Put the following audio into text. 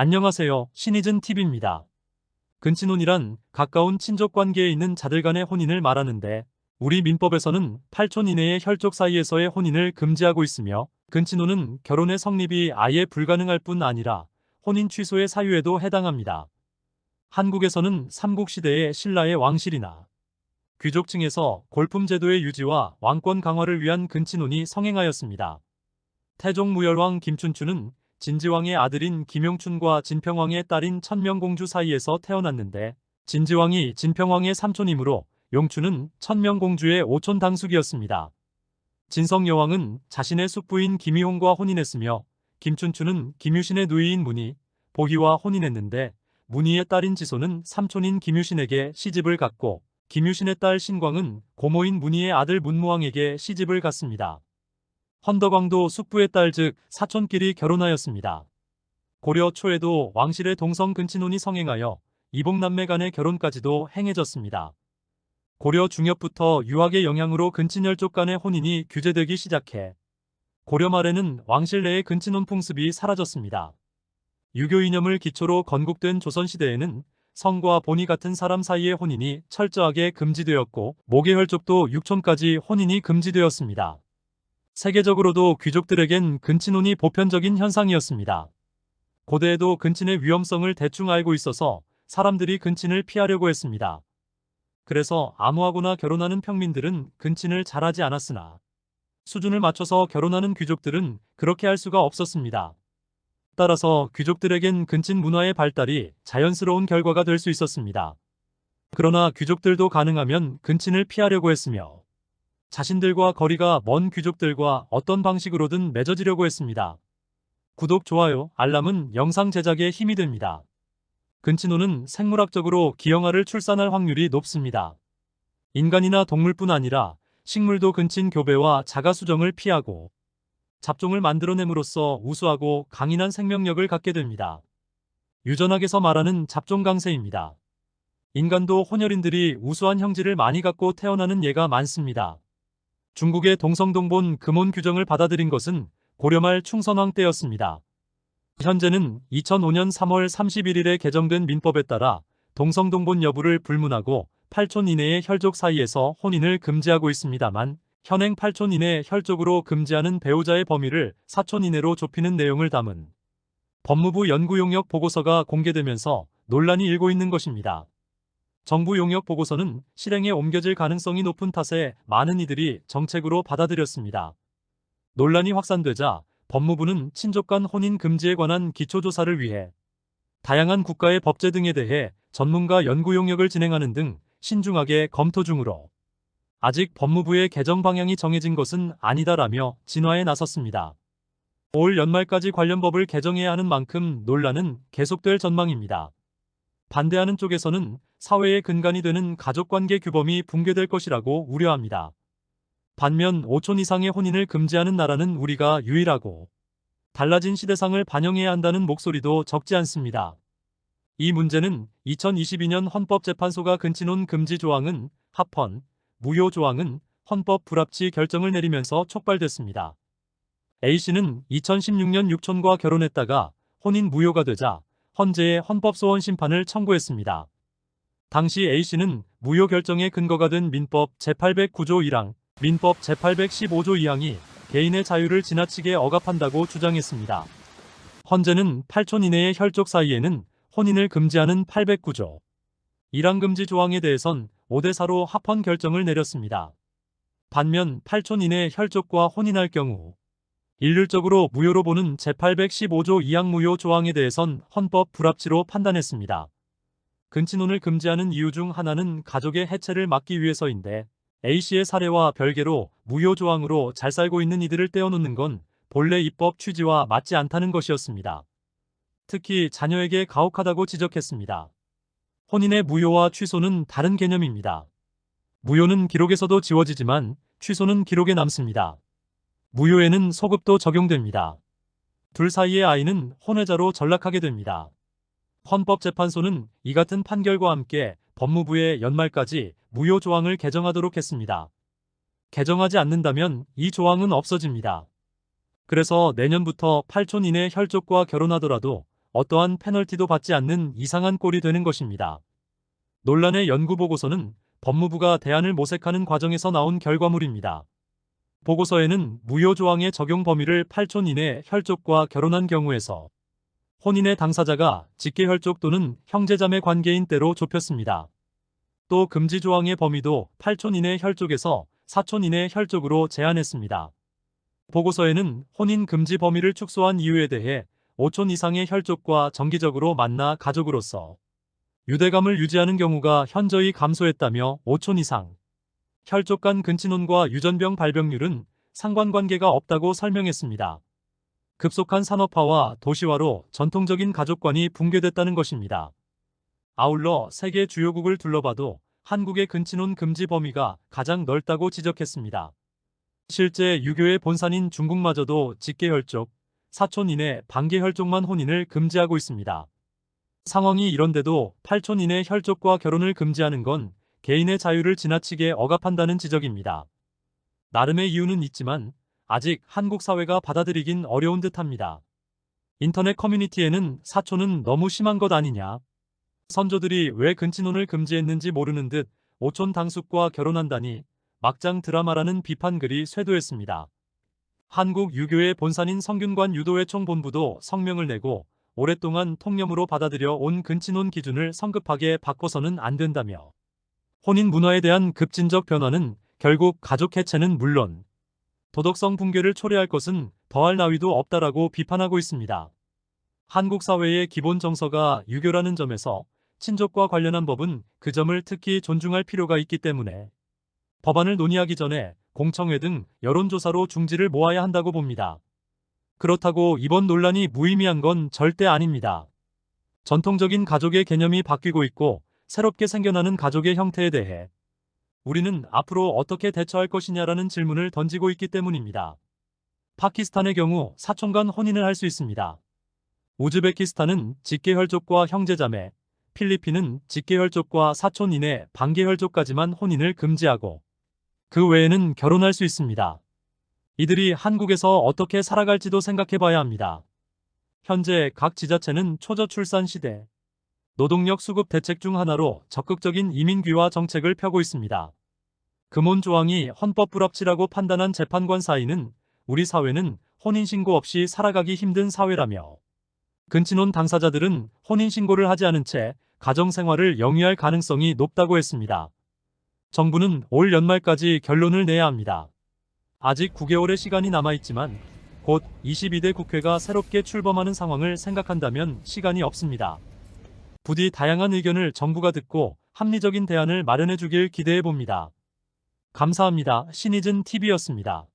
안녕하세요. 신이즌 TV입니다. 근친혼이란 가까운 친족 관계에 있는 자들 간의 혼인을 말하는데 우리 민법에서는 8촌 이내의 혈족 사이에서의 혼인을 금지하고 있으며 근친혼은 결혼의 성립이 아예 불가능할 뿐 아니라 혼인 취소의 사유에도 해당합니다. 한국에서는 삼국 시대의 신라의 왕실이나 귀족층에서 골품 제도의 유지와 왕권 강화를 위한 근친혼이 성행하였습니다. 태종 무열왕 김춘추는 진지왕의 아들인 김용춘과 진평왕의 딸인 천명공주 사이에서 태어났는데 진지왕이 진평왕의 삼촌이므로 용춘은 천명공주의 오촌 당숙이었습니다. 진성여왕은 자신의 숙부인 김희홍과 혼인했으며 김춘추는 김유신의 누이인 문희, 보희와 혼인했는데 문희의 딸인 지소는 삼촌인 김유신에게 시집을 갔고 김유신의 딸 신광은 고모인 문희의 아들 문무왕에게 시집을 갔습니다. 헌덕왕도 숙부의 딸 즉 사촌끼리 결혼하였습니다. 고려 초에도 왕실의 동성 근친혼이 성행하여 이복남매 간의 결혼까지도 행해졌습니다. 고려 중엽부터 유학의 영향으로 근친혈족 간의 혼인이 규제되기 시작해 고려 말에는 왕실 내의 근친혼 풍습이 사라졌습니다. 유교 이념을 기초로 건국된 조선시대에는 성과 본이 같은 사람 사이의 혼인이 철저하게 금지되었고 모계혈족도 육촌까지 혼인이 금지되었습니다. 세계적으로도 귀족들에겐 근친혼이 보편적인 현상이었습니다. 고대에도 근친의 위험성을 대충 알고 있어서 사람들이 근친을 피하려고 했습니다. 그래서 아무하고나 결혼하는 평민들은 근친을 잘하지 않았으나 수준을 맞춰서 결혼하는 귀족들은 그렇게 할 수가 없었습니다. 따라서 귀족들에겐 근친 문화의 발달이 자연스러운 결과가 될 수 있었습니다. 그러나 귀족들도 가능하면 근친을 피하려고 했으며 자신들과 거리가 먼 귀족들과 어떤 방식으로든 맺어지려고 했습니다. 구독, 좋아요, 알람은 영상 제작에 힘이 됩니다. 근친혼은 생물학적으로 기형아를 출산할 확률이 높습니다. 인간이나 동물뿐 아니라 식물도 근친 교배와 자가수정을 피하고 잡종을 만들어냄으로써 우수하고 강인한 생명력을 갖게 됩니다. 유전학에서 말하는 잡종 강세입니다. 인간도 혼혈인들이 우수한 형질을 많이 갖고 태어나는 예가 많습니다. 중국의 동성동본 금혼 규정을 받아들인 것은 고려말 충선왕 때였습니다. 현재는 2005년 3월 31일에 개정된 민법에 따라 동성동본 여부를 불문하고 8촌 이내의 혈족 사이에서 혼인을 금지하고 있습니다만 현행 8촌 이내 혈족으로 금지하는 배우자의 범위를 4촌 이내로 좁히는 내용을 담은 법무부 연구용역 보고서가 공개되면서 논란이 일고 있는 것입니다. 정부 용역 보고서는 실행에 옮겨질 가능성이 높은 탓에 많은 이들이 정책으로 받아들였습니다. 논란이 확산되자 법무부는 친족 간 혼인 금지에 관한 기초조사를 위해 다양한 국가의 법제 등에 대해 전문가 연구 용역을 진행하는 등 신중하게 검토 중으로 아직 법무부의 개정 방향이 정해진 것은 아니다라며 진화에 나섰습니다. 올 연말까지 관련 법을 개정해야 하는 만큼 논란은 계속될 전망입니다. 반대하는 쪽에서는 사회의 근간이 되는 가족관계 규범이 붕괴될 것이라고 우려합니다. 반면 5촌 이상의 혼인을 금지하는 나라는 우리가 유일하고 달라진 시대상을 반영해야 한다는 목소리도 적지 않습니다. 이 문제는 2022년 헌법재판소가 근친혼 금지 조항은 합헌, 무효 조항은 헌법 불합치 결정을 내리면서 촉발됐습니다. A씨는 2016년 6촌과 결혼했다가 혼인 무효가 되자 헌재에 헌법소원 심판을 청구했습니다. 당시 A씨는 무효 결정의 근거가 된 민법 제809조 1항, 민법 제815조 2항이 개인의 자유를 지나치게 억압한다고 주장했습니다. 헌재는 8촌 이내의 혈족 사이에는 혼인을 금지하는 809조 1항 금지 조항에 대해선 5대4로 합헌 결정을 내렸습니다. 반면 8촌 이내 혈족과 혼인할 경우 일률적으로 무효로 보는 제815조 2항 무효 조항에 대해선 헌법 불합치로 판단했습니다. 근친혼을 금지하는 이유 중 하나는 가족의 해체를 막기 위해서인데 A씨의 사례와 별개로 무효 조항으로 잘 살고 있는 이들을 떼어놓는 건 본래 입법 취지와 맞지 않다는 것이었습니다. 특히 자녀에게 가혹하다고 지적했습니다. 혼인의 무효와 취소는 다른 개념입니다. 무효는 기록에서도 지워지지만 취소는 기록에 남습니다. 무효에는 소급도 적용됩니다. 둘 사이의 아이는 혼외자로 전락하게 됩니다. 헌법재판소는 이 같은 판결과 함께 법무부의 연말까지 무효 조항을 개정하도록 했습니다. 개정하지 않는다면 이 조항은 없어집니다. 그래서 내년부터 8촌 이내 혈족과 결혼하더라도 어떠한 페널티도 받지 않는 이상한 꼴이 되는 것입니다. 논란의 연구 보고서는 법무부가 대안을 모색하는 과정에서 나온 결과물입니다. 보고서에는 무효 조항의 적용 범위를 8촌 이내 혈족과 결혼한 경우에서 혼인의 당사자가 직계혈족 또는 형제자매 관계인 때로 좁혔습니다. 또 금지 조항의 범위도 8촌 이내 혈족에서 4촌 이내 혈족으로 제한했습니다. 보고서에는 혼인 금지 범위를 축소한 이유에 대해 5촌 이상의 혈족과 정기적으로 만나 가족으로서 유대감을 유지하는 경우가 현저히 감소했다며 5촌 이상 혈족 간 근친혼과 유전병 발병률은 상관관계가 없다고 설명했습니다. 급속한 산업화와 도시화로 전통적인 가족관이 붕괴됐다는 것입니다. 아울러 세계 주요국을 둘러봐도 한국의 근친혼 금지 범위가 가장 넓다고 지적했습니다. 실제 유교의 본산인 중국마저도 직계혈족, 사촌 이내 반계혈족만 혼인을 금지하고 있습니다. 상황이 이런데도 8촌 이내 혈족과 결혼을 금지하는 건 개인의 자유를 지나치게 억압한다는 지적입니다. 나름의 이유는 있지만 아직 한국 사회가 받아들이긴 어려운 듯합니다. 인터넷 커뮤니티에는 사촌은 너무 심한 것 아니냐. 선조들이 왜 근친혼을 금지했는지 모르는 듯 오촌 당숙과 결혼한다니 막장 드라마라는 비판 글이 쇄도했습니다. 한국 유교의 본산인 성균관 유도회 총본부도 성명을 내고 오랫동안 통념으로 받아들여 온 근친혼 기준을 성급하게 바꿔서는 안 된다며 혼인 문화에 대한 급진적 변화는 결국 가족 해체는 물론 도덕성 붕괴를 초래할 것은 더할 나위도 없다라고 비판하고 있습니다. 한국 사회의 기본 정서가 유교라는 점에서 친족과 관련한 법은 그 점을 특히 존중할 필요가 있기 때문에 법안을 논의하기 전에 공청회 등 여론조사로 중지를 모아야 한다고 봅니다. 그렇다고 이번 논란이 무의미한 건 절대 아닙니다. 전통적인 가족의 개념이 바뀌고 있고 새롭게 생겨나는 가족의 형태에 대해 우리는 앞으로 어떻게 대처할 것이냐라는 질문을 던지고 있기 때문입니다. 파키스탄의 경우 사촌 간 혼인을 할 수 있습니다. 우즈베키스탄은 직계혈족과 형제자매, 필리핀은 직계혈족과 사촌 이내 반계혈족까지만 혼인을 금지하고 그 외에는 결혼할 수 있습니다. 이들이 한국에서 어떻게 살아갈지도 생각해 봐야 합니다. 현재 각 지자체는 초저출산 시대, 노동력 수급 대책 중 하나로 적극적인 이민귀화 정책을 펴고 있습니다. 금혼 조항이 헌법 불합치라고 판단한 재판관 사이는 우리 사회는 혼인신고 없이 살아가기 힘든 사회라며 근친혼 당사자들은 혼인신고를 하지 않은 채 가정생활을 영위할 가능성이 높다고 했습니다. 정부는 올 연말까지 결론을 내야 합니다. 아직 9개월의 시간이 남아있지만 곧 22대 국회가 새롭게 출범하는 상황을 생각한다면 시간이 없습니다. 부디 다양한 의견을 정부가 듣고 합리적인 대안을 마련해 주길 기대해 봅니다. 감사합니다. 신이즌 TV였습니다.